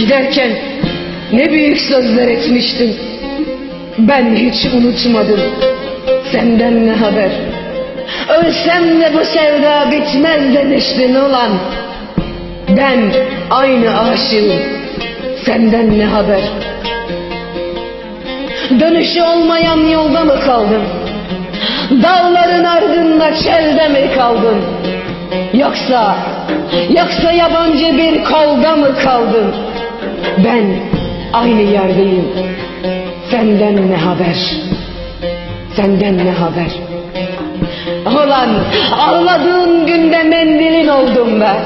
Giderken ne büyük sözler etmiştin. Ben hiç unutmadım. Senden ne haber? Ölsem de bu sevda bitmez demiştin ulan. Ben aynı aşığım. Senden ne haber? Dönüşü olmayan yolda mı kaldın? Dağların ardında çölde mi kaldın? Yoksa, yoksa yabancı bir kolda mı kaldın? Ben aynı yerdeyim. Senden ne haber? Senden ne haber? Ulan ağladığın günde mendilin oldum ben.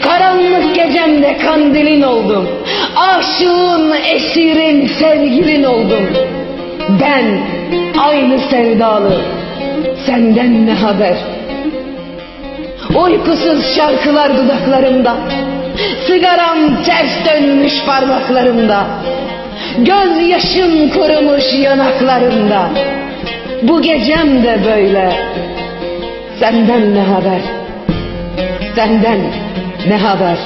Karanlık gecemde kandilin oldum. Aşığın, esirin, sevgilin oldum. Ben aynı sevdalı. Senden ne haber? Uykusuz şarkılar dudaklarımda. Sigaram ters dönmüş parmaklarımda. Göz yaşım kurumuş yanaklarımda. Bu gecem de böyle. Senden ne haber? Senden ne haber?